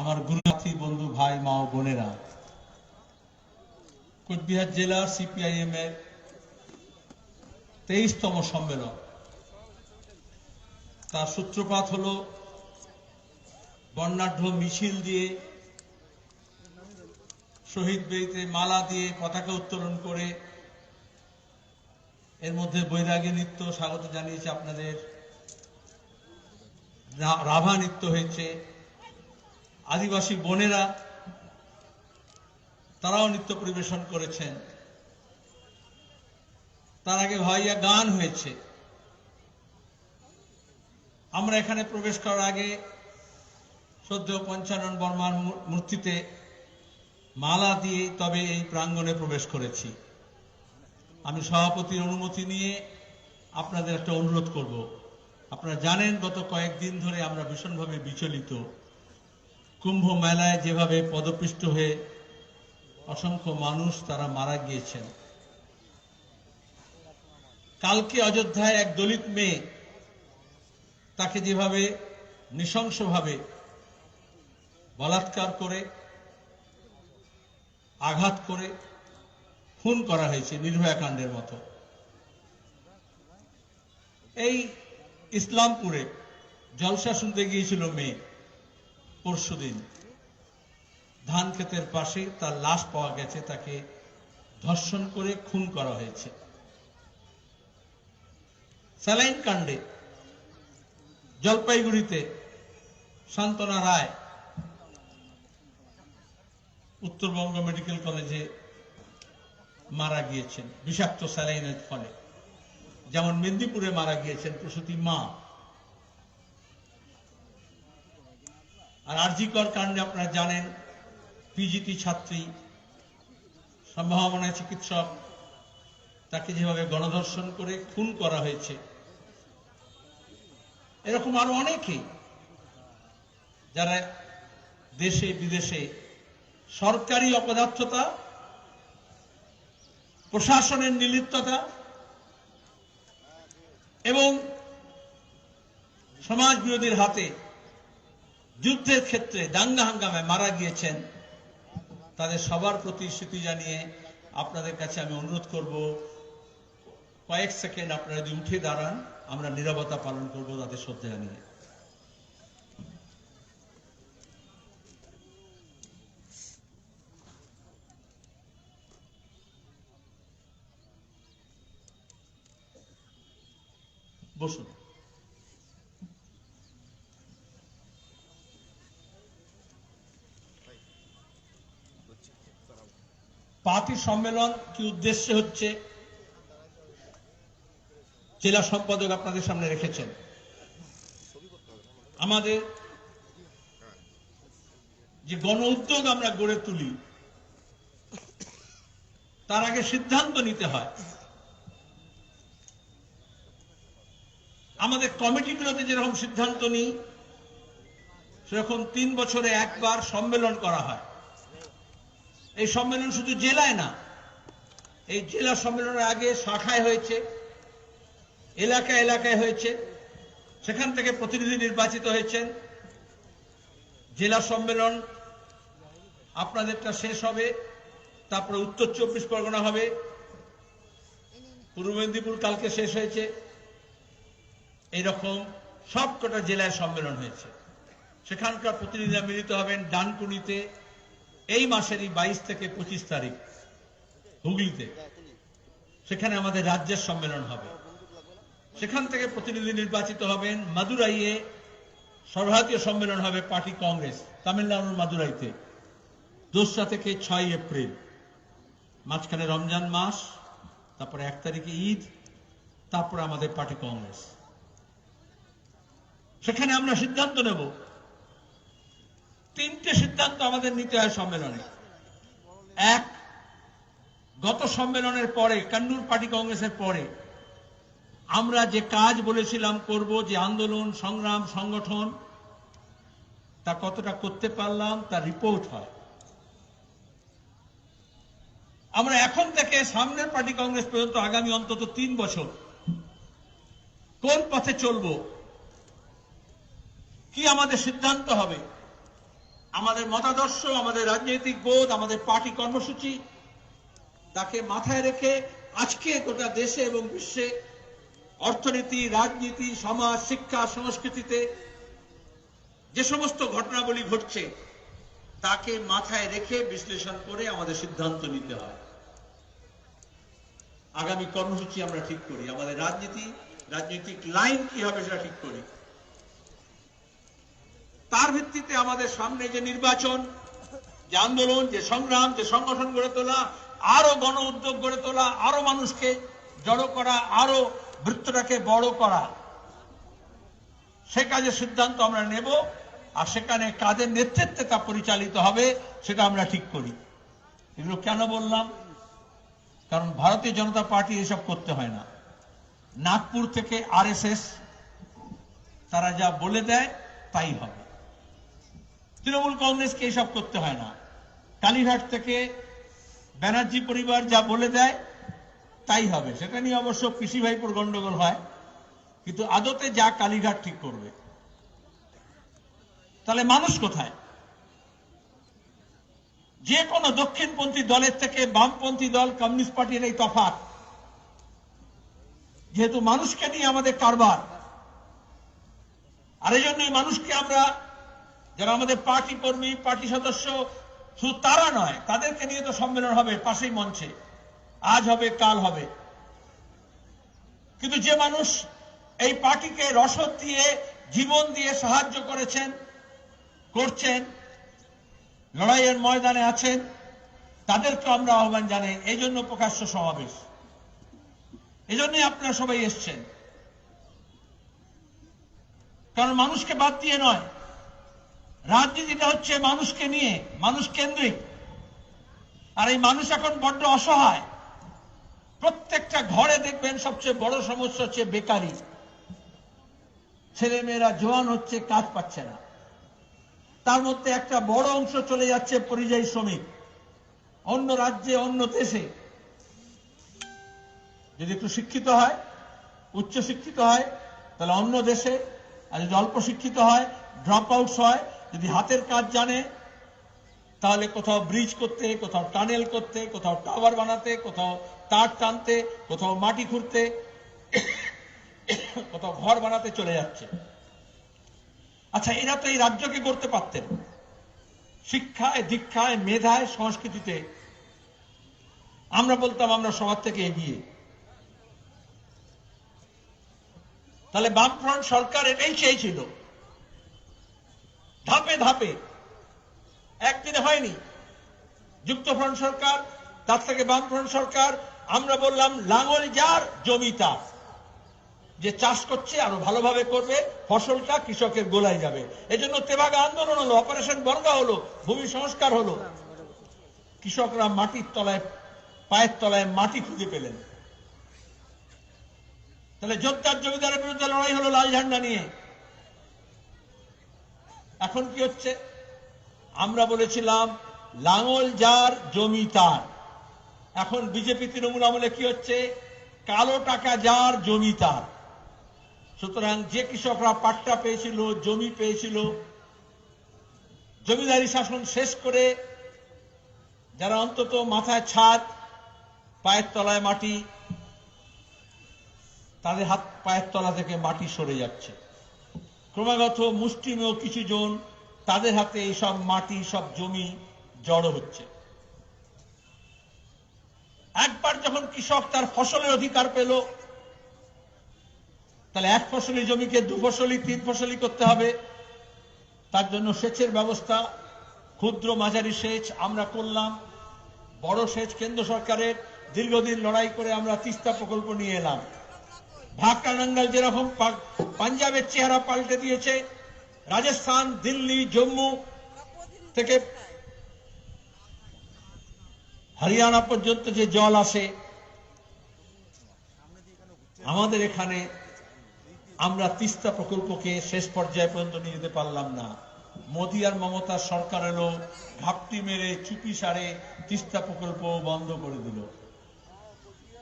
আমার গুরুসাথী বন্ধু ভাই, মা ও বোনেরা, কোচবিহার জেলার সিপিআইএম এর তেইশতম সম্মেলন। তার সূত্রপাত হলো, বর্ণাঢ্য মিছিল দিয়ে, শহীদ বেদিতে মালা দিয়ে পতাকা উত্তোলন করে, এর মধ্যে বৈরাগী নৃত্য স্বাগত জানিয়েছে আপনাদের রাভা নৃত্য হয়েছে। আদিবাসী বোনেরা, তারাও নৃত্য পরিবেশন করেছেন। তার আগে ভাইয়া গান হয়েছে। আমরা এখানে প্রবেশ করার আগে সদ্য পঞ্চানন বর্মার মূর্তিতে মালা দিয়ে তবে এই প্রাঙ্গণে প্রবেশ করেছি। আমি সভাপতির অনুমতি নিয়ে আপনাদের একটা অনুরোধ করব। আপনারা জানেন, গত কয়েকদিন ধরে আমরা ভীষণভাবে বিচলিত। কুম্ভ মেলায় যেভাবে পদপিষ্ট হয়ে অসংখ্য মানুষ তারা মারা গিয়েছেন। কালকে অযোধ্যায় এক দলিত মেয়ে তাকে যেভাবে নৃশংসভাবে বলাৎকার করে, আঘাত করে, খুন করা হয়েছে নির্ভয়া কাণ্ডের মতো। এই ইসলামপুরে জলসা শুনতে গিয়েছিল মেয়ে। পরশুদিন। ধান ক্ষেতের পাশে তার লাশ পাওয়া গেছে, তাকে ধর্ষণ করে খুন করা হয়েছে। স্যালাইন কাণ্ডে জলপাইগুড়িতে সান্ত্বনা রায় উত্তরবঙ্গ মেডিকেল কলেজে মারা গিয়েছেন, বিষাক্ত স্যালাইনের ফলে। যেমন মেদিনীপুরে মারা গিয়েছেন প্রসূতি মা। আর আরজিকর কাণ্ডে আপনারা জানেন পিজিটি ছাত্রী, সম্ভাবনায় চিকিৎসক, তাকে যেভাবে গণধর্ষণ করে খুন করা হয়েছে, এরকম আরও অনেকেই যারা দেশে, বিদেশে সরকারি অপদার্থতা, প্রশাসনের নিলিপ্ততা এবং সমাজ বিরোধীর হাতে যুদ্ধের ক্ষেত্রে দাঙ্গা হাঙ্গামায় মারা গিয়েছেন, তাদের সবার প্রতি স্মৃতি জানিয়ে আপনাদের কাছে আমি অনুরোধ করব, কয়েক সেকেন্ড আপনারা যদি উঠে দাঁড়ান, আমরা নিরবতা পালন করব তাদের শ্রদ্ধা জানিয়ে। বসুন। পার্টি সম্মেলন কি উদ্দেশ্যে হচ্ছে? জেলা সম্পাদক আপনাদের সামনে রেখেছেন। আমাদের যে গণ উদ্যোগ আমরা গড়ে তুলি, তার আগে সিদ্ধান্ত নিতে হয়। আমাদের কমিটিগুলোতে যেরকম সিদ্ধান্ত নিই, সেরকম তিন বছরে একবার সম্মেলন করা হয়। এই সম্মেলন শুধু জেলায় না, এই জেলা সম্মেলনের আগে শাখায় হয়েছে এলাকা এলাকায় হয়েছে, সেখান থেকে প্রতিনিধি নির্বাচিত হয়েছেন। জেলা সম্মেলন আপনাদেরটা শেষ হবে, তারপরে উত্তর চব্বিশ পরগনা হবে, পূর্ব মেদিনীপুর কালকে শেষ হয়েছে। এইরকম সবকটা জেলায় সম্মেলন হয়েছে। সেখানকার প্রতিনিধিরা মিলিত হবেন ডানকুনিতে। এই মাসেরই বাইশ থেকে পঁচিশ তারিখ হুগলিতে, সেখানে আমাদের রাজ্যের সম্মেলন হবে। সেখান থেকে প্রতিনিধি নির্বাচিত হবেন মাদুরাইয়ে সর্বভারতীয় সম্মেলন হবে পার্টি কংগ্রেস, তামিলনাড়ুর মাদুরাইতে, দোসরা থেকে ছয় এপ্রিল। মাঝখানে রমজান মাস, তারপরে এক তারিখে ঈদ, তারপরে আমাদের পার্টি কংগ্রেস। সেখানে আমরা সিদ্ধান্ত নেব তিনটে সিদ্ধান্ত আমাদের নিতে হয় সম্মেলনে। এক, গত সম্মেলনের পরে, কান্নুর পার্টি কংগ্রেসের পরে, আমরা যে কাজ বলেছিলাম করব, যে আন্দোলন, সংগ্রাম, সংগঠন, তা কতটা করতে পারলাম, তার রিপোর্ট হয়। আমরা এখন থেকে সামনের পার্টি কংগ্রেস পর্যন্ত আগামী অন্তত তিন বছর কোন পথে চলবো, কি আমাদের সিদ্ধান্ত হবে আমাদের মতাদর্শ, আমাদের রাজনৈতিক বোধ, আমাদের পার্টি কর্মসূচি তাকে মাথায় রেখে আজকে গোটা দেশে এবং বিশ্বে অর্থনীতি, রাজনীতি, সমাজ, শিক্ষা, সংস্কৃতিতে যে সমস্ত ঘটনাবলী ঘটছে, তাকে মাথায় রেখে বিশ্লেষণ করে আমাদের সিদ্ধান্ত নিতে হয়। আগামী কর্মসূচি আমরা ঠিক করি। আমাদের রাজনীতি, রাজনৈতিক লাইন কি হবে সেটা ঠিক করি। তার ভিত্তিতে আমাদের সামনে যে নির্বাচন, যে আন্দোলন, যে সংগ্রাম, যে সংগঠন গড়ে তোলা, আরও গণ উদ্যোগ গড়ে তোলা, আরও মানুষকে জড়ো করা, আরও বৃত্তটাকে বড় করা, সে কাজের সিদ্ধান্ত আমরা নেব আর সেখানে কাদের নেতৃত্বে তা পরিচালিত হবে সেটা আমরা ঠিক করি। এগুলো কেন বললাম? কারণ ভারতীয় জনতা পার্টি এসব করতে হয় না। নাগপুর থেকে আরএসএস, তারা যা বলে দেয়, তাই হবে। তৃণমূল কংগ্রেসকে এসব করতে হয় না। কালীঘাট থেকে ব্যানার্জি পরিবার যা বলে দেয়, তাই হবে। সেটা নিয়ে অবশ্য পিসি ভাইপুর গন্ডগোল হয়। কিন্তু আদতে যা কালীঘাট ঠিক করবে। তাহলে মানুষ কোথায়? যে কোনো দক্ষিণপন্থী দলের থেকে বামপন্থী দল, কমিউনিস্ট পার্টির এই তফাৎ। যেহেতু মানুষকে নিয়ে আমাদের কারবার আর এই জন্যই মানুষকে আমরা যারা আমাদের পার্টি কর্মী, পার্টি সদস্য, শুধু তারা নয়, তাদেরকে নিয়ে তো সম্মেলন হবে পাশেই মঞ্চে। আজ হবে, কাল হবে। কিন্তু যে মানুষ এই পার্টিকে রসদ দিয়ে, জীবন দিয়ে সাহায্য করেছেন, করছেন, লড়াইয়ের ময়দানে আছেন তাদেরকে আমরা আহ্বান জানাই, এই জন্য প্রকাশ্য সমাবেশ। এই জন্যই আপনারা সবাই এসছেন। কারণ মানুষকে বাদ দিয়ে নয় রাজনীতিটা হচ্ছে মানুষকে নিয়ে, মানুষ কেন্দ্রিক। আর এই মানুষ এখন বড্ড অসহায়। প্রত্যেকটা ঘরে দেখবেন সবচেয়ে বড় সমস্যা হচ্ছে বেকারি। ছেলে মেয়েরা জোয়ান হচ্ছে, কাজ পাচ্ছে না। তার মধ্যে একটা বড় অংশ চলে যাচ্ছে পরিযায়ী শ্রমিক। অন্য রাজ্যে, অন্য দেশে। যদি একটু শিক্ষিত হয় উচ্চ শিক্ষিত হয়, তাহলে অন্য দেশে। আর যদি অল্প শিক্ষিত হয় ড্রপ আউটস হয় যদি হাতের কাজ জানে, তাহলে কোথাও ব্রিজ করতে, কোথাও টানেল করতে, কোথাও টাওয়ার বানাতে, কোথাও তার টানতে, কোথাও মাটি খুঁড়তে, কোথাও ঘর বানাতে চলে যাচ্ছে। আচ্ছা এরা তো এই রাজ্যকে করতে পারতেন। শিক্ষায়, দীক্ষায়, মেধায়, সংস্কৃতিতে। আমরা বলতাম আমরা সবার থেকে এগিয়ে। তাহলে বামফ্রন্ট সরকার এটাই চেয়েছিল ধাপে ধাপে। একদিনে হয়নি। যুক্তফ্রন্ট সরকার, তার থেকে বামফ্রন্ট সরকার, আমরা বললাম, লাঙল যার জমি তার। যে চাষ করছে, আরও ভালোভাবে করবে, ফসলটা কৃষকের গোলায় যাবে। এজন্য তেভাগা আন্দোলন হলো, অপারেশন বর্গা হলো, ভূমি সংস্কার হলো। কৃষকরা মাটির তলায়, পায়ের তলায় মাটি খুঁজে পেলেন। তাহলে যোদ্ধার জমিদারের বিরুদ্ধে লড়াই হলো লাল ঝান্ডা নিয়ে। এখন কি হচ্ছে? আমরা বলেছিলাম, লাঙল যার জমি তার। এখন বিজেপি তৃণমূল আমলে কি হচ্ছে? কালো টাকা যার জমি তার। সুতরাং যে কৃষকরা পাট্টা পেয়েছিল, জমি পেয়েছিল, জমিদারি শাসন শেষ করে যারা অন্তত মাথায় ছাদ, পায়ের তলায় মাটি, তাদের হাত পায়ের তলা থেকে মাটি সরে যাচ্ছে। ক্রমাগত মুষ্টিমেয় কিছু জন তাদের হাতে এইসব মাটি, সব জমি জড়ো হচ্ছে। একবার যখন কৃষক তার ফসলের অধিকার পেল, তাহলে এক ফসলি জমিকে, দু ফসলি, তিন ফসলি করতে হবে। তার জন্য সেচের ব্যবস্থা, ক্ষুদ্র মাঝারি সেচ আমরা করলাম, বড় সেচ কেন্দ্র সরকারের দীর্ঘদিন লড়াই করে আমরা তিস্তা প্রকল্প নিয়ে এলাম। ভাক্কা নাঙ্গাল যেরকম পাঞ্জাবের চেহারা পাল্টে দিয়েছে, রাজস্থান, দিল্লি, জম্মু থেকে হরিয়ানা পর্যন্ত যে জল আসে, আমাদের এখানে আমরা তিস্তা প্রকল্পকে শেষ পর্যায়ে পর্যন্ত নিয়ে যেতে পারলাম না। মোদী আর মমতার সরকার এলো, ঘাপটি মেরে চুপি সারে তিস্তা প্রকল্প বন্ধ করে দিল।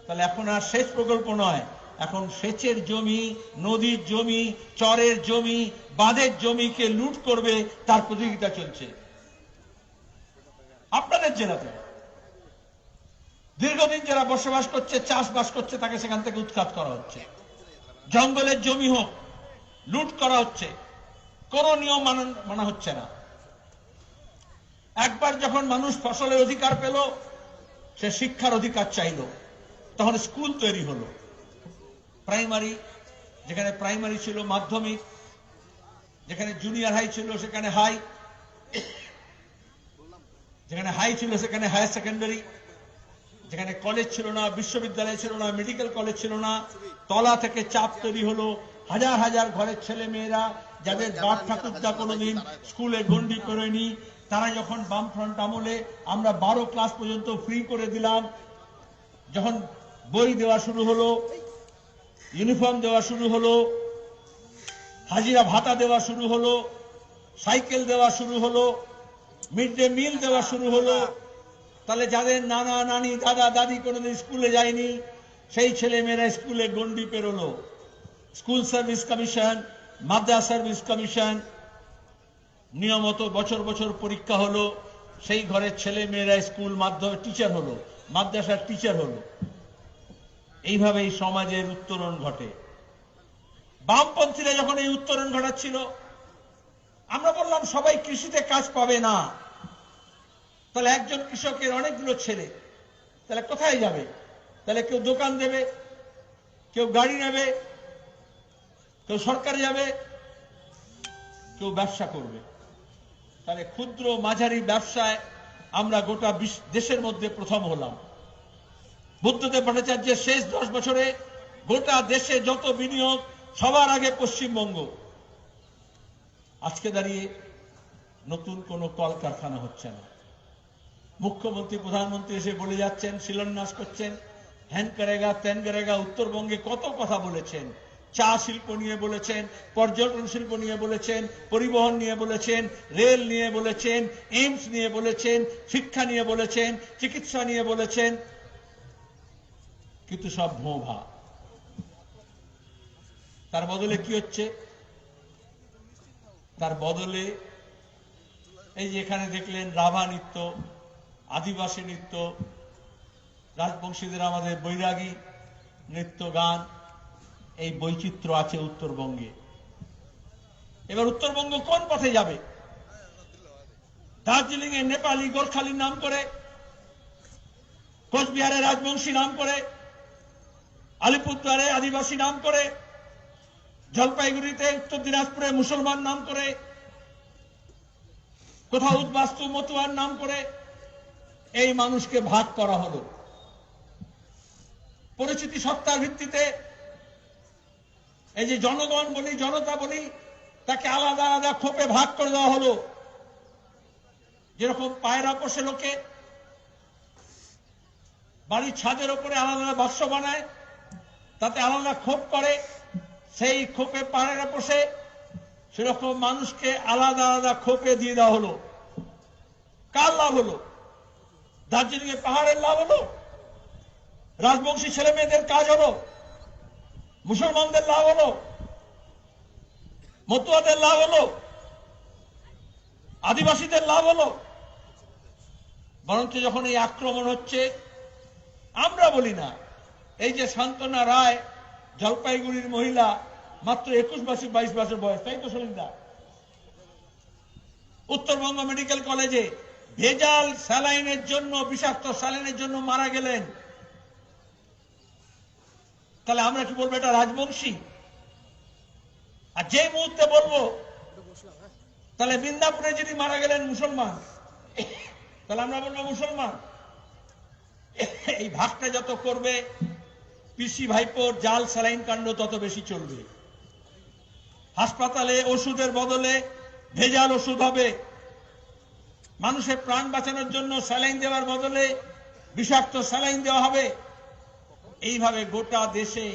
তাহলে এখন আর শেষ প্রকল্প নয় এখন সেচের জমি, নদীর জমি, চরের জমি, বাঁধের জমিকে লুট করবে, তার প্রতিযোগিতা চলছে। আপনাদের জেলাতে দীর্ঘদিন যারা বসবাস করছে, চাষবাস করছে, তাকে সেখান থেকে উৎখাত করা হচ্ছে। জঙ্গলের জমি হোক, লুট করা হচ্ছে। কোন নিয়ম মানা- মানা হচ্ছে না। একবার যখন মানুষ ফসলের অধিকার পেল, সে শিক্ষার অধিকার চাইল, তখন স্কুল তৈরি হলো। প্রাইমারি, যেখানে প্রাইমারি ছিল মাধ্যমিক, যেখানে জুনিয়র হাই ছিল সেখানে হাই, যেখানে হাই ছিল সেখানে হায়ার সেকেন্ডারি, যেখানে কলেজ ছিল না, বিশ্ববিদ্যালয় ছিল না, মেডিকেল কলেজ ছিল না, তলা থেকে চাপ তৈরি হলো, হাজার হাজার ঘরের ছেলে মেয়েরা যাদের বাপ ঠাকুরদা কোনোদিন স্কুলে গন্ডি করেনি, তারা যখন বামফ্রন্ট আমলে আমরা বারো ক্লাস পর্যন্ত ফ্রি করে দিলাম, যখন বই দেওয়া শুরু হলো ইউনিফর্ম দেওয়া শুরু হলো, হাজিরা ভাতা দেওয়া শুরু হলো, সাইকেল দেওয়া শুরু হলো, মিড ডে মিল দেওয়া শুরু হলো। তাহলে যাদের নানা, নানি, দাদা, দাদি কোনোদিন স্কুলে যায়নি, সেই ছেলে মেয়েরা স্কুলে গন্ডি পেরোলো। School service commission, Madras service commission, নিয়মত বছর বছর পরীক্ষা হলো। সেই ঘরের ছেলে মেয়েরা স্কুল মাধ্যমে টিচার হলো, মাদ্রাসার টিচার হলো। এইভাবে এই সমাজের উত্তরণ ঘটে। বামপন্থীরা যখন এই উত্তরণ ঘটাচ্ছিল, আমরা বললাম, সবাই কৃষিতে কাজ পাবে না। তাহলে একজন কৃষকের অনেকগুলো ছেলে, তাহলে কোথায় যাবে? তাহলে কেউ দোকান দেবে, কেউ গাড়ি নেবে, কেউ সরকারে যাবে, কেউ ব্যবসা করবে। তাহলে ক্ষুদ্র মাঝারি ব্যবসায় আমরা গোটা দেশের মধ্যে প্রথম হলাম। বুদ্ধদেব ভট্টাচার্যের শেষ দশ বছরে গোটা দেশে যত বিনিয়োগ, সবার আগে পশ্চিমবঙ্গ। আজকে দাঁড়িয়ে নতুন কোনো কলকারখানা হচ্ছে না। মুখ্যমন্ত্রী, প্রধানমন্ত্রী এসে বলে যাচ্ছেন, শিলান্যাস করছেন। হ্যান করেগা, ত্যান করেগা, উত্তরবঙ্গে কত কথা বলেছেন। চা শিল্প নিয়ে বলেছেন, পর্যটন শিল্প নিয়ে বলেছেন, পরিবহন নিয়ে বলেছেন, রেল নিয়ে বলেছেন, এইমস নিয়ে বলেছেন, শিক্ষা নিয়ে বলেছেন, চিকিৎসা নিয়ে বলেছেন। কিন্তু সব ভোভা। তার বদলে কি হচ্ছে? তার বদলে এই যে এখানে দেখলেন রাভা নৃত্য, আদিবাসী নৃত্য, রাজবংশীদের আমাদের বৈরাগী নৃত্য গান, এই বৈচিত্র্য আছে উত্তরবঙ্গে। এবার উত্তরবঙ্গ কোন পথে যাবে? দার্জিলিং এ নেপালি গোর্খালির নাম করে কোচবিহারে রাজবংশী নাম করে আলিপুরদুয়ারে আদিবাসী নাম করে, জলপাইগুড়িতে উত্তর দিনাজপুরে মুসলমান নাম করে, কোথাও উদ্বাস্তু মতুয়ার নাম করে, এই মানুষকে ভাগ করা হলো। পরিচিতি সত্তার ভিত্তিতে এই যে জনগণ বলি, জনতা বলি, তাকে আলাদা আলাদা খোপে ভাগ করে দেওয়া হলো। যেরকম পায়রা পোষে লোকে, বাড়ির ছাদের ওপরে আলাদা আলাদা বাক্স বানায় তাতে আলাদা খোপ করে, সেই খোপে পাহাড়ে বসে সেরকম মানুষকে আলাদা আলাদা খোপে দিয়ে দেওয়া হলো। কার লাভ হলো? দার্জিলিং এ পাহাড়ের লাভ হলো? রাজবংশী ছেলে মেয়েদের কাজ হলো? মুসলমানদের লাভ হলো? মতুয়াদের লাভ হলো? আদিবাসীদের লাভ হলো? বরঞ্চ যখন এই আক্রমণ হচ্ছে, আমরা বলি না। এই যে সান্ত্বনা রায়, জলপাইগুড়ির মহিলা, মাত্র একুশ বছর, বাইশ বছর বয়স, তাই তো সলিন্দা উত্তরবঙ্গ মেডিকেল কলেজে ভেজাল স্যালাইনের জন্য, বিষাক্ত স্যালাইনের জন্য মারা গেলেন। তাহলে আমরা কি বলব, এটা রাজবংশী? আর যে মুহূর্তে বলব, তাহলে বৃন্দাপুরে যিনি মারা গেলেন, মুসলমান। তাহলে আমরা বলব মুসলমান। এই ভাগটা যত করবে পিসি ভাইপোর জাল স্যালাইন কাণ্ড তত বেশি চলবে। হাসপাতালে ওষুধের বদলে ভেজাল ওষুধ হবে। মানুষের প্রাণ বাঁচানোর জন্য স্যালাইন দেওয়ার বদলে বিষাক্ত স্যালাইন দেওয়া হবে। এইভাবে গোটা দেশে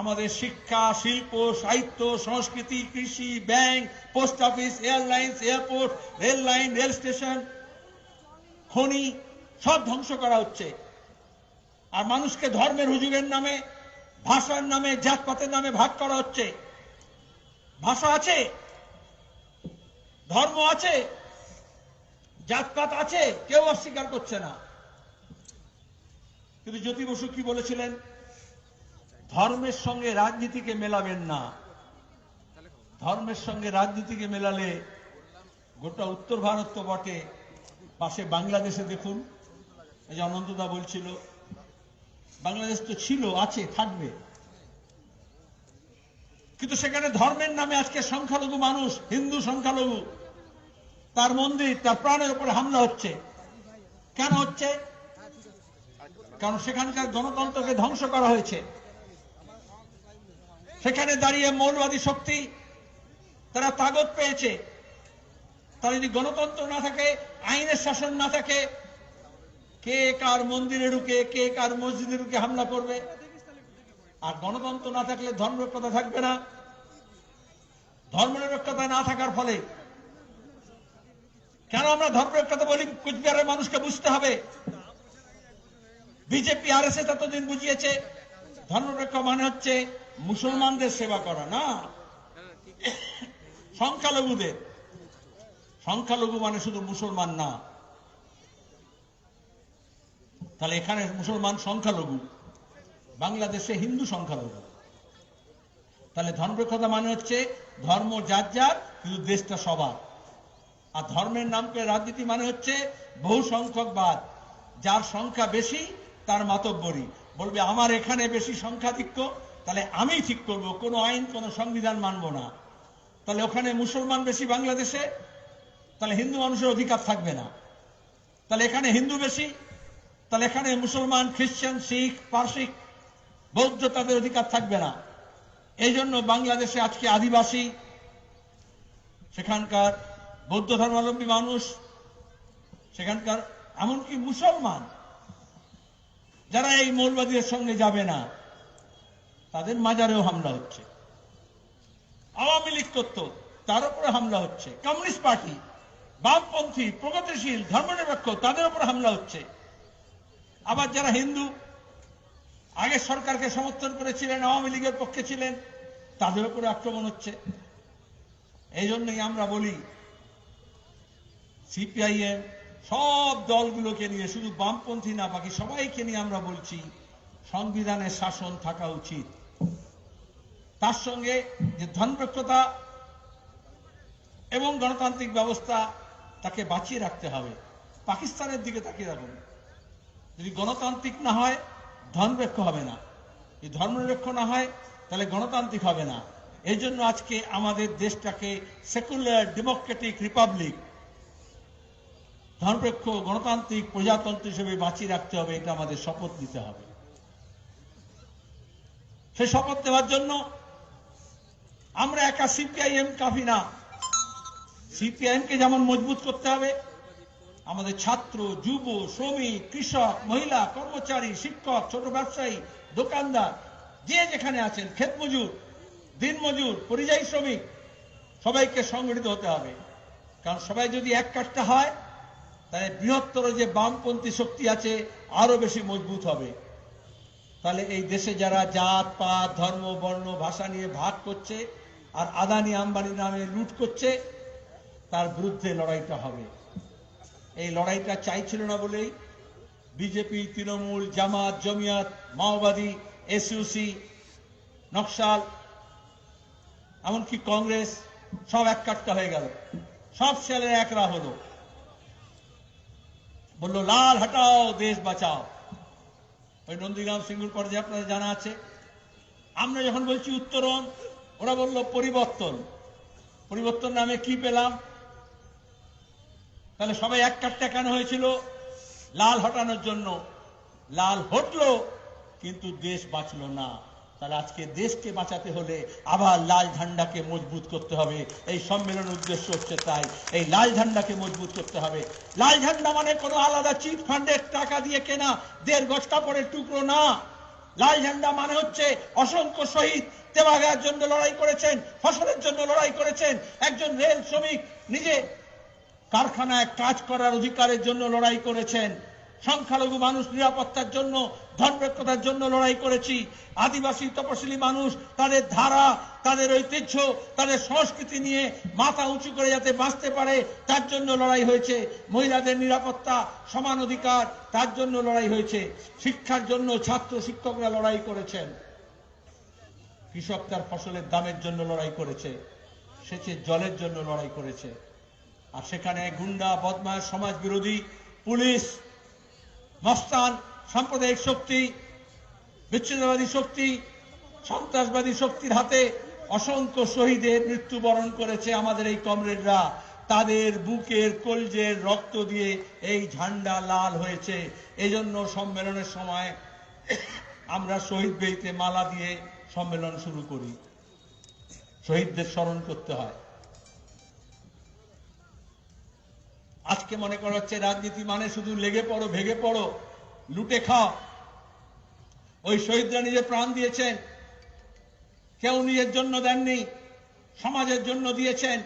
আমাদের শিক্ষা, শিল্প, সাহিত্য, সংস্কৃতি, কৃষি, bank, post office, airlines, airport, rail line, rail station, খনি সব ধ্বংস করা হচ্ছে। আর মানুষকে ধর্মের হুজুরের নামে, ভাষার নামে, জাতপাতের নামে ভাগ করা হচ্ছে। ভাষা আছে, ধর্ম আছে, জাতপাত আছে, কেউ অস্বীকার করছে না। কিন্তু জ্যোতি বসু কি বলেছিলেন? ধর্মের সঙ্গে রাজনীতিকে মেলাবেন না। ধর্মের সঙ্গে রাজনীতিকে মেলালে গোটা উত্তর ভারত তো বটে। পাশে বাংলাদেশে দেখুন, এই যে অনন্তদা বলছিল বাংলাদেশ তো ছিল, আছে, থাকবে। কিন্তু সেখানে ধর্মের নামে আজকে সংখ্যালঘু মানুষ, হিন্দু সংখ্যালঘু, তার মন্দির, তার প্রাণের উপরে হামলা হচ্ছে। কেন হচ্ছে? কারণ সেখানকার গণতন্ত্রকে ধ্বংস করা হয়েছে। সেখানে দাঁড়িয়ে মৌলবাদী শক্তি, তারা তাগত পেয়েছে। তারা যদি গণতন্ত্র না থাকে, আইনের শাসন না থাকে কে কার মন্দিরে ঢুকে, কে কার মসজিদে ঢুকে হামলা করবে? আর গণতন্ত্র না থাকলে ধর্মনিরপেক্ষতা থাকবে না। ধর্মনিরপেক্ষতা না থাকার ফলে কেন আমরা ধর্মনিরপেক্ষতা বলি? কুচবিহারের মানুষকে বুঝতে হবে। বিজেপি আর এস এস এতদিন বুঝিয়েছে, ধর্মনিরপেক্ষ মানে হচ্ছে মুসলমানদের সেবা করা, না? সংখ্যালঘুদের। সংখ্যালঘু মানে শুধু মুসলমান না। তাহলে এখানে মুসলমান সংখ্যালঘু, বাংলাদেশে হিন্দু সংখ্যালঘু। তাহলে ধর্মনিরপেক্ষতা মানে হচ্ছে ধর্ম যার যার, কিন্তু দেশটা সবার। আর ধর্মের নাম করে রাজনীতি মানে হচ্ছে বহু সংখ্যকবাদ যার সংখ্যা বেশি, তার মাতব্বরী। বলবে, আমার এখানে বেশি সংখ্যাধিক্য, তাহলে আমি ঠিক করব, কোনো আইন, কোনো সংবিধান মানব না। তাহলে ওখানে মুসলমান বেশি বাংলাদেশে, তাহলে হিন্দু মানুষের অধিকার থাকবে না। তাহলে এখানে হিন্দু বেশি তাহলে এখানে মুসলমান খ্রিস্টান শিখ, পার্সিক, বৌদ্ধ তাদের অধিকার থাকবে না। এই জন্য বাংলাদেশে আজকে আদিবাসী, সেখানকার বৌদ্ধ ধর্মাবলম্বী মানুষ, সেখানকার এমনকি মুসলমান, যারা এই মৌলবাদীদের সঙ্গে যাবে না, তাদের মাজারেও হামলা হচ্ছে। আওয়ামী লীগ করত তার উপরে হামলা হচ্ছে। কমিউনিস্ট পার্টি, বামপন্থী, প্রগতিশীল, ধর্মনিরপেক্ষ, তাদের উপরে হামলা হচ্ছে। আবার যারা হিন্দু, আগে সরকারকে সমর্থন করেছিলেন, আওয়ামী লীগের পক্ষে ছিলেন, তাদের উপরে আক্রমণ হচ্ছে। এই জন্যই আমরা বলি সিপিআইএম সব দলগুলোকে নিয়ে, শুধু বামপন্থী না, বাকি সবাইকে নিয়ে আমরা বলছি, সংবিধানের শাসন থাকা উচিত। তার সঙ্গে যে ধনপেক্ষতা এবং গণতান্ত্রিক ব্যবস্থা তাকে বাঁচিয়ে রাখতে হবে। পাকিস্তানের দিকে তাকিয়ে রাখুন যদি গণতান্ত্রিক না হয় ধর্মনিরপেক্ষ হবে না। যদি ধর্মনিরপেক্ষ না হয়, তাহলে গণতান্ত্রিক হবে না। এই জন্য আজকে আমাদের দেশটাকে সেকুলার ডেমোক্রেটিক রিপাবলিক ধর্মনিরপেক্ষ গণতান্ত্রিক প্রজাতন্ত্র হিসেবে বাঁচিয়ে রাখতে হবে, এটা আমাদের শপথ নিতে হবে। সেই শপথ নেওয়ার জন্য আমরা একা সিপিআইএম কাফি না। সিপিআইএম কে যেমন মজবুত করতে হবে আমাদের ছাত্র, যুব, শ্রমিক, কৃষক, মহিলা, কর্মচারী, শিক্ষক, ছোট ব্যবসায়ী, দোকানদার, যে যেখানে আছেন, ক্ষেত মজুর, দিন মজুর, পরিযায়ী শ্রমিক, সবাইকে সংগঠিত হতে হবে। কারণ সবাই যদি এক কাজটা হয়, তাহলে বৃহত্তর যে বামপন্থী শক্তি আছে আরও বেশি মজবুত হবে। তাহলে এই দেশে যারা জাত, পাত, ধর্ম, বর্ণ, ভাষা নিয়ে ভাগ করছে, আর আদানি আম্বানি নামে লুট করছে, তার বিরুদ্ধে লড়াইটা হবে। এই লড়াইটা চাইছিল না বলেই বিজেপি তৃণমূল, জামাত, জমিয়াত, মাওবাদী এসইউসি নকশাল, এমনকি কংগ্রেস, সব এক কাটকা হয়ে গেল। সব ছেলে একরা হলো। বলল, লাল হটাও, দেশ বাঁচাও। ওই নন্দীগ্রাম সিঙ্গুর পর্যায়ে আপনাদের জানা আছে। আমরা যখন বলছি উত্তরণ, ওরা বলল, পরিবর্তন। পরিবর্তন নামে কি পেলাম? তাহলে সবাই এক কাটটা কেন হয়েছিল? লাল হটানোর জন্য। লাল হটলো, কিন্তু দেশ বাঁচলো না। তাহলে আজকে দেশকে বাঁচাতে হলে আবার লাল ঝান্ডাকে মজবুত করতে হবে। এই সম্মেলনের উদ্দেশ্য হচ্ছে তাই। এই লাল ঝান্ডাকে মজবুত করতে হবে। লাল ঝান্ডা মানে কোনো আলাদা চিট ফান্ডের টাকা দিয়ে কেনা, দেড় গজ কাপড়ের টুকরো না। লাল ঝান্ডা মানে হচ্ছে অসংখ্য শহীদ তেবাগার জন্য লড়াই করেছেন, ফসলের জন্য লড়াই করেছেন। একজন রেল শ্রমিক নিজে কারখানায় কাজ করার অধিকারের জন্য লড়াই করেছেন। সংখ্যালঘু মানুষ নিরাপত্তার জন্য ধর্মরক্ষতার জন্য লড়াই করেছি। আদিবাসী, তপশিলি মানুষ, তাদের ধারা, তাদের ঐতিহ্য, তাদের সংস্কৃতি নিয়ে মাথা উঁচু করে যাতে বাঁচতে পারে, তার জন্য লড়াই হয়েছে। মহিলাদের নিরাপত্তা, সমান অধিকার, তার জন্য লড়াই হয়েছে। শিক্ষার জন্য ছাত্র শিক্ষকরা লড়াই করেছেন। কৃষক তার ফসলের দামের জন্য লড়াই করেছে। সেচের জলের জন্য লড়াই করেছে। আর সেখানে গুন্ডা বদমাস সমাজ বিরোধী পুলিশ, মস্তান, সাম্প্রদায়িক শক্তি, বিচ্ছিন্নবাদী শক্তি, সন্ত্রাসবাদী শক্তির হাতে অসংখ্য শহীদের মৃত্যুবরণ করেছে আমাদের এই কমরেডরা। তাদের বুকের কলজের রক্ত দিয়ে এই ঝান্ডা লাল হয়েছে। এজন্য সম্মেলনের সময় আমরা শহীদ বেইতে মালা দিয়ে সম্মেলন শুরু করি। শহীদদের স্মরণ করতে হয়। আজকে মনে করা হচ্ছে রাজনীতি মানে শুধু লেগে পড়ো, ভেগে পড়ো, লুটে খাও। ওই শহীদরা নিজে প্রাণ দিয়েছেন। কেউ নিজের জন্য দেননি, সমাজের জন্য দিয়েছেন,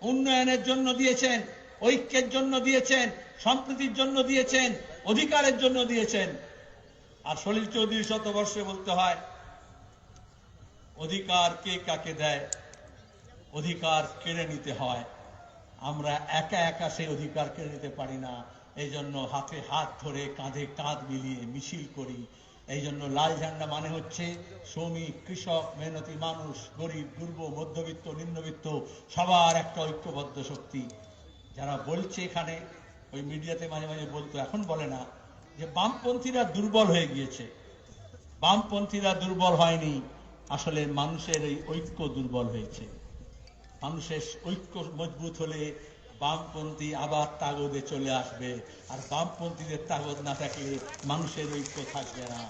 উন্নয়নের জন্য দিয়েছেন, ঐক্যের জন্য দিয়েছেন, সম্প্রীতির জন্য দিয়েছেন, অধিকারের জন্য দিয়েছেন। আর সলিল চৌধুরী শতবর্ষে বলতে হয়, অধিকার কে কাকে দেয়? অধিকার কেড়ে নিতে হয়। আমরা একা একা সেই অধিকার কেড়ে নিতে পারি না। এই জন্য হাতে হাত ধরে, কাঁধে কাঁধ মিলিয়ে মিছিল করি। এই জন্য লাল ঝান্ডা মানে হচ্ছে শ্রমিক, কৃষক, মেহনতি মানুষ, গরিব, দুর্ব, মধ্যবিত্ত, নিম্নবিত্ত, সবার একটা ঐক্যবদ্ধ শক্তি। যারা বলছে এখানে, ওই মিডিয়াতে মাঝে মাঝে বলতো, এখন বলে না, যে বামপন্থীরা দুর্বল হয়ে গিয়েছে। বামপন্থীরা দুর্বল হয়নি, আসলে মানুষের এই ঐক্য দুর্বল হয়েছে। মানুষের ঐক্য মজবুত হলে বামপন্থী আবার তাগদে চলে আসবে। আর বামপন্থীদের তাগদ না থাকলে মানুষের ঐক্য থাকবে না।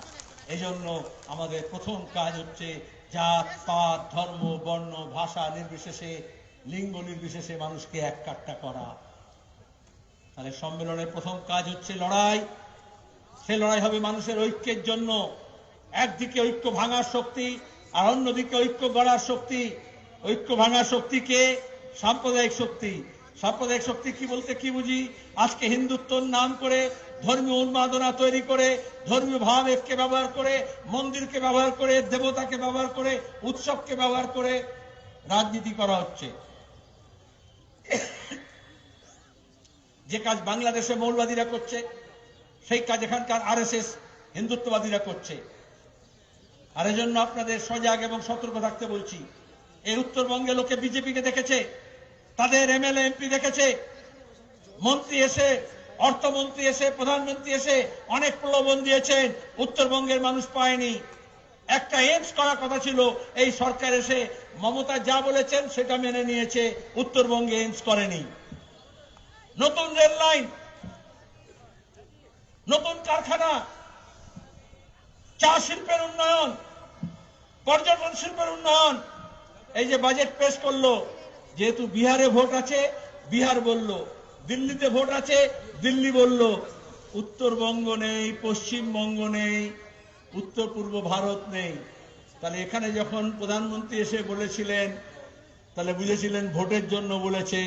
এই জন্য আমাদের প্রথম কাজ হচ্ছে জাত, পাত, ধর্ম, বর্ণ, ভাষা নির্বিশেষে, লিঙ্গ নির্বিশেষে মানুষকে এক কাট্টা করা। তাহলে সম্মেলনের প্রথম কাজ হচ্ছে লড়াই। সে লড়াই হবে মানুষের ঐক্যের জন্য। একদিকে ঐক্য ভাঙার শক্তি আর অন্যদিকে ঐক্য গড়ার শক্তি। ঐক্য ভাঙার শক্তিকে, সাম্প্রদায়িক শক্তি। সাম্প্রদায়িক শক্তি কি বলতে কি বুঝি? আজকে হিন্দুত্বর নাম করে, ধর্মীয় উন্মাদনা তৈরি করে, ধর্মীয় ভাবেগকে ব্যবহার করে, মন্দিরকে ব্যবহার করে, দেবতাকে ব্যবহার করে, উৎসবকে ব্যবহার করে রাজনীতি করা হচ্ছে। যে কাজ বাংলাদেশে মৌলবাদীরা করছে, সেই কাজ এখানকার আরএসএস হিন্দুত্ববাদীরা করছে। আর এজন্য আপনাদের সজাগ এবং সতর্ক থাকতে বলছি। এই উত্তরবঙ্গে লোকে বিজেপিকে দেখেছে, তাদের এমএলএ, এমপি দেখেছে। মন্ত্রী এসে, অর্থমন্ত্রী এসে, প্রধানমন্ত্রী এসে অনেক প্রলোভন দিয়েছেন, উত্তরবঙ্গের মানুষ পায়নি। একটা এমস করার কথা ছিল, এই সরকার এসে মমতা যা বলেছেন সেটা মেনে নিয়েছে, উত্তরবঙ্গে এমস করেনি। নতুন রেল লাইন, নতুন কারখানা, চা শিল্পের উন্নয়ন, পর্যটন শিল্পের উন্নয়ন এই যে বাজেট পেশ করল, যেহেতু বিহারে ভোট আছে, বিহার বলল, দিল্লিতে ভোট আছে, দিল্লি বলল। উত্তরবঙ্গ নেই, পশ্চিমবঙ্গ নেই উত্তর পূর্ব ভারত নেই। তাহলে এখানে যখন প্রধানমন্ত্রী এসে বলেছিলেন, তাহলে বুঝেছিলেন ভোটের জন্য বলেছে,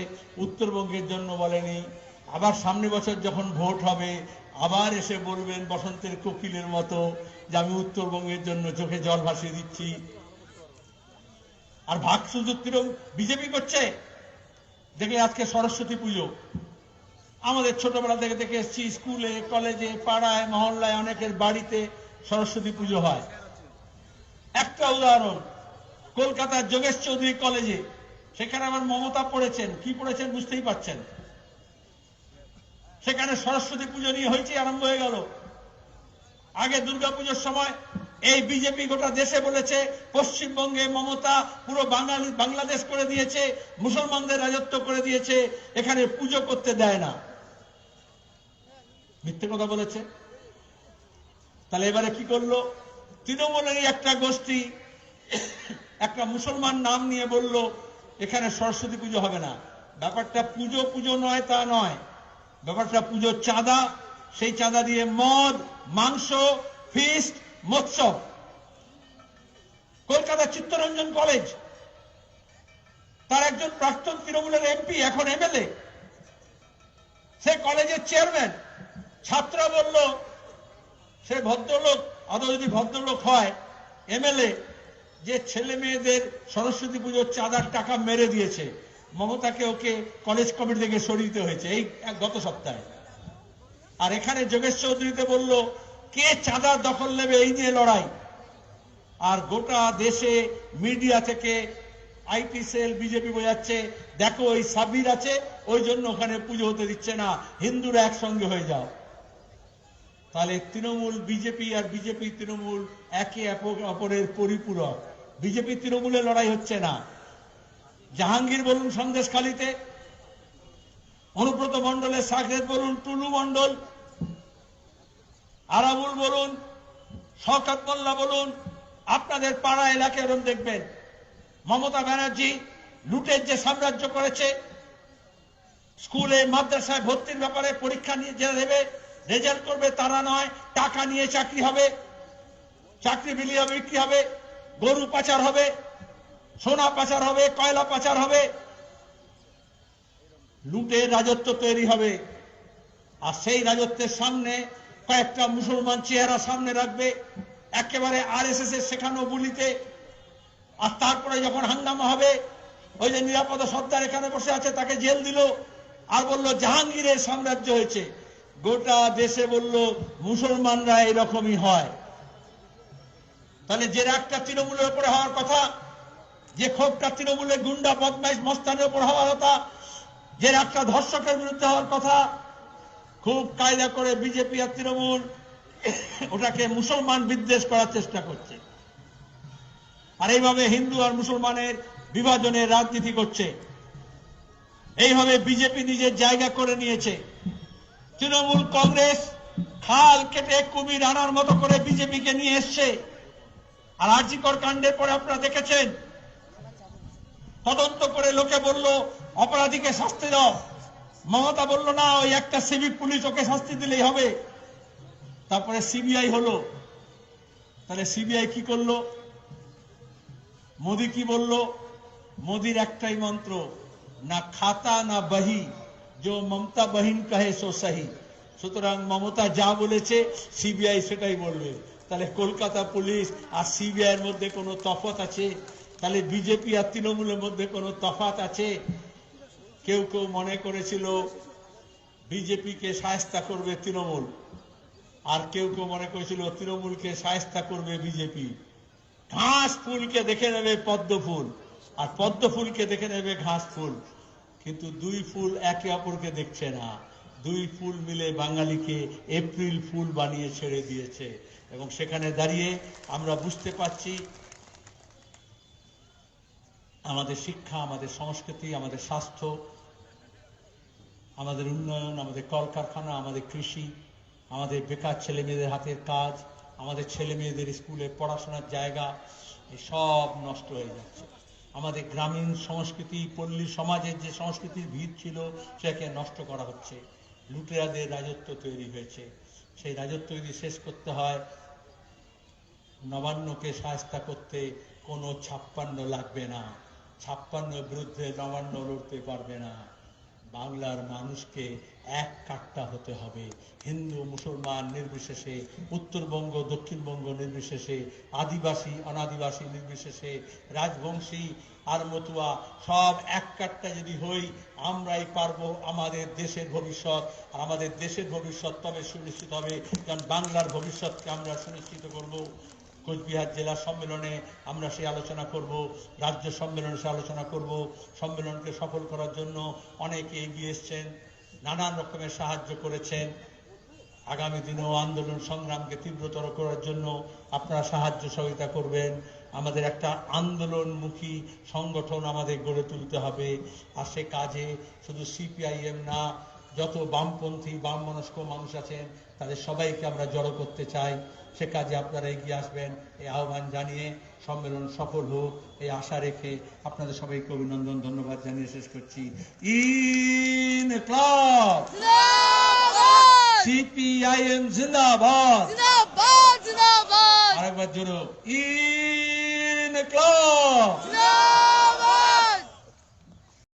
উত্তরবঙ্গের জন্য বলেনি। আবার সামনে বছর যখন ভোট হবে, আবার এসে বলবেন বসন্তের কোকিলের মতো যে আমি উত্তরবঙ্গের জন্য চোখে জল ভাসিয়ে দিচ্ছি। আর ভাগ সুযোগ কিরম বিজেপি করছে? দেখে আজকে সরস্বতী পুজো। আমাদের ছোটবেলা থেকে দেখে এসছি, স্কুলে, কলেজে, পাড়ায়, মহল্লায় অনেকের বাড়িতে সরস্বতী পুজো হয়। একটা উদাহরণ, কলকাতার যোগেশ চৌধুরী কলেজে। সেখানে আমার মমতা পড়েছেন। কি পড়েছেন বুঝতেই পারছেন? সেখানে সরস্বতী পুজো নিয়ে হয়েছে আরম্ভ হয়ে গেল। আগে দুর্গাপুজোর সময় এই বিজেপি গোটা দেশে বলেছে, পশ্চিমবঙ্গে মমতা পুরো বাঙালি, বাংলাদেশ করে দিয়েছে, মুসলমানদের রাজত্ব করে দিয়েছে, এখানে পুজো করতে দেয় না। মিথ্যে কথা বলেছে। তাহলে এবারে কি করল? তৃণমূলেরই একটা গোষ্ঠী, একটা মুসলমান নাম নিয়ে বলল, এখানে সরস্বতী পুজো হবে না। ব্যাপারটা পুজো পুজো নয় তা নয়। ব্যাপারটা পুজোর চাঁদা, সেই চাঁদা দিয়ে মদ, মাংস ফিস্ট মৎস্য কলকাতা চিত্তরঞ্জন কলেজ। তার একজন প্রাক্তন তৃণমূলের এমপি, এখন এমএলএ। সে কলেজের চেয়ারম্যান। ছাত্র বলল, সে ভদ্রলোক, আদৌ যদি ভদ্রলোক হয়, এমএলএ, যে ছেলে মেয়েদের সরস্বতী পুজোর চাঁদার টাকা মেরে দিয়েছে, মমতাকে ওকে কলেজ কমিটি থেকে সরিয়ে দিতে হয়েছে এই গত সপ্তাহে। আর এখানে যোগেশ চৌধুরীতে বলল কে চাঁদা দখল নেবে এই নিয়ে লড়াই? আর গোটা দেশে মিডিয়া থেকে আইটি সেল বিজেপি বোঝাচ্ছে, দেখো ওই সাবির আছে, ওই জন্য ওখানে পুজো হতে দিচ্ছে না, হিন্দুরা একসঙ্গে হয়ে যাও। তাহলে তৃণমূল বিজেপি আর বিজেপি তৃণমূল একে অপ- অপরের পরিপূরক। বিজেপি তৃণমূলে লড়াই হচ্ছে না। জাহাঙ্গীর বলুন সন্দেশখালিতে, অনুব্রত মন্ডলের সাকরেত বলুন, টুলু মণ্ডল আরাবুল বলুন, শওকত মোল্লা বলুন, আপনাদের পাড়া এলাকায় এরম দেখবেন। মমতা ব্যানার্জি লুটের যে সাম্রাজ্য করেছে, স্কুলে, মাদ্রাসায় ভর্তির ব্যাপারে পরীক্ষা নিয়ে যে দেবে রেজাল্ট করবে তারা নয়, টাকা নিয়ে চাকরি হবে, চাকরি বিলিয়ে বিক্রি হবে, গরু পাচার হবে, সোনা পাচার হবে, কয়লা পাচার হবে। লুটের রাজত্ব তৈরি হবে। আর সেই রাজত্বের সামনে কয়েকটা মুসলমান চেহারা সামনে রাখবে, একেবারে আর এস এস এর শেখানো বুলিতে আর তারপরে যখন হাঙ্গামা হবে, ওই যে নিরাপদ সর্দার এখানে বসে আছে, তাকে জেল দিল আর বলল, জাহাঙ্গীরের সাম্রাজ্য হয়েছে। গোটা দেশে বলল, মুসলমানরা এরকমই হয়। তাহলে যে রাগটা তৃণমূলের উপরে হওয়ার কথা, যে ক্ষোভটা তৃণমূলের গুন্ডা, বদমাইশ, মস্তানের উপর হওয়ার কথা, যে রাগটা ধর্ষকের বিরুদ্ধে হওয়ার কথা খুব কায়দা করে বিজেপি আর তৃণমূল ওটাকে মুসলমান বিদ্বেষ করার চেষ্টা করছে। আর এইভাবে হিন্দু আর মুসলমানের বিভাজনের রাজনীতি করছে। এইভাবে বিজেপি নিজের জায়গা করে নিয়েছে। তৃণমূল কংগ্রেস খাল কেটে কুমির আনার মতো করে বিজেপিকে নিয়ে এসছে। আর আর্জিকর কাণ্ডের পরে আপনারা দেখেছেন? তদন্ত করে লোকে বলল, অপরাধীকে শাস্তি দাও। মমতা বলল, না, ওই একটা সিভিক পুলিশ ওকে শাস্তি দিলেই হবে। তারপরে সিবিআই হলো। তাহলে সিবিআই কি করল? মোদি কি বলল? মোদির একটাই মন্ত্র, না খাতা, না বহি, যে মমতা বহিন কাহে সো সহি। সুতরাং মমতা যা বলেছে সিবিআই সেটাই বলবে। তাহলে কলকাতা পুলিশ আর সিবিআই এর মধ্যে কোনো তফাত আছে? তাহলে বিজেপি আর তৃণমূলের মধ্যে কোনো তফাত আছে? কেউ কেউ মনে করেছিল বিজেপিকে সায়স্তা করবে তৃণমূল। আর কেউ কেউ মনে করেছিল তৃণমূলকে সায়স্তা করবে বিজেপি। ঘাস ফুলকে দেখে নেবে পদ্ম ফুল, আর পদ্ম ফুলকে দেখে নেবে ঘাস ফুল। কিন্তু দুই ফুল একে অপরকে দেখছে না। দুই ফুল মিলে বাঙালিকে এপ্রিল ফুল বানিয়ে ছেড়ে দিয়েছে। এবং সেখানে দাঁড়িয়ে আমরা বুঝতে পারছি, আমাদের শিক্ষা, আমাদের সংস্কৃতি, আমাদের স্বাস্থ্য আমাদের উন্নয়ন, আমাদের কলকারখানা, আমাদের কৃষি, আমাদের বেকার ছেলে মেয়েদের হাতের কাজ, আমাদের ছেলে মেয়েদের স্কুলে পড়াশোনার জায়গা সব নষ্ট হয়ে যাচ্ছে। আমাদের গ্রামীণ সংস্কৃতি, পল্লী সমাজের যে সংস্কৃতির ভিত ছিল, সেটাকে নষ্ট করা হচ্ছে। লুটেরাদের রাজত্ব তৈরি হয়েছে। সেই রাজত্ব যদি শেষ করতে হয়, নবান্নকে সাহস্তা করতে কোনো ছাপ্পান্ন লাগবে না। ছাপ্পান্নের বিরুদ্ধে নবান্ন লড়তে পারবে না। বাংলার মানুষকে এক কাট্টা হতে হবে। হিন্দু, মুসলমান নির্বিশেষে, উত্তরবঙ্গ, দক্ষিণবঙ্গ নির্বিশেষে, আদিবাসী, অনাদিবাসী নির্বিশেষে, রাজবংশী আর মতুয়া সব এক কাট্টা যদি হই, আমরাই পারব আমাদের দেশের ভবিষ্যৎ। আর আমাদের দেশের ভবিষ্যৎ তবে সুনিশ্চিত হবে, কারণ বাংলার ভবিষ্যৎকে আমরা সুনিশ্চিত করব। কোচবিহার জেলা সম্মেলনে আমরা সেই আলোচনা করব, রাজ্য সম্মেলনে সে আলোচনা করব, সম্মেলনকে সফল করার জন্য অনেকে এগিয়ে এসছেন, নানান রকমের সাহায্য করেছেন। আগামী দিনেও আন্দোলন সংগ্রামকে তীব্রতর করার জন্য আপনারা সাহায্য সহযোগিতা করবেন। আমাদের একটা আন্দোলনমুখী সংগঠন আমাদের গড়ে তুলতে হবে। আর সে কাজে শুধু সিপিআইএম না যত বামপন্থী বাম মনস্ক মানুষ আছেন তাদের সবাইকে আমরা জড়ো করতে চাই। সে কাজে আপনারা এগিয়ে আসবেন। এই আহ্বান জানিয়ে সম্মেলন সফল হোক এই আশা রেখে আপনাদের সবাইকে অভিনন্দন ধন্যবাদ জানিয়ে শেষ করছি। In club! সিপিআইএম জিন্দাবাদ! আরেকবার জোরো। In club!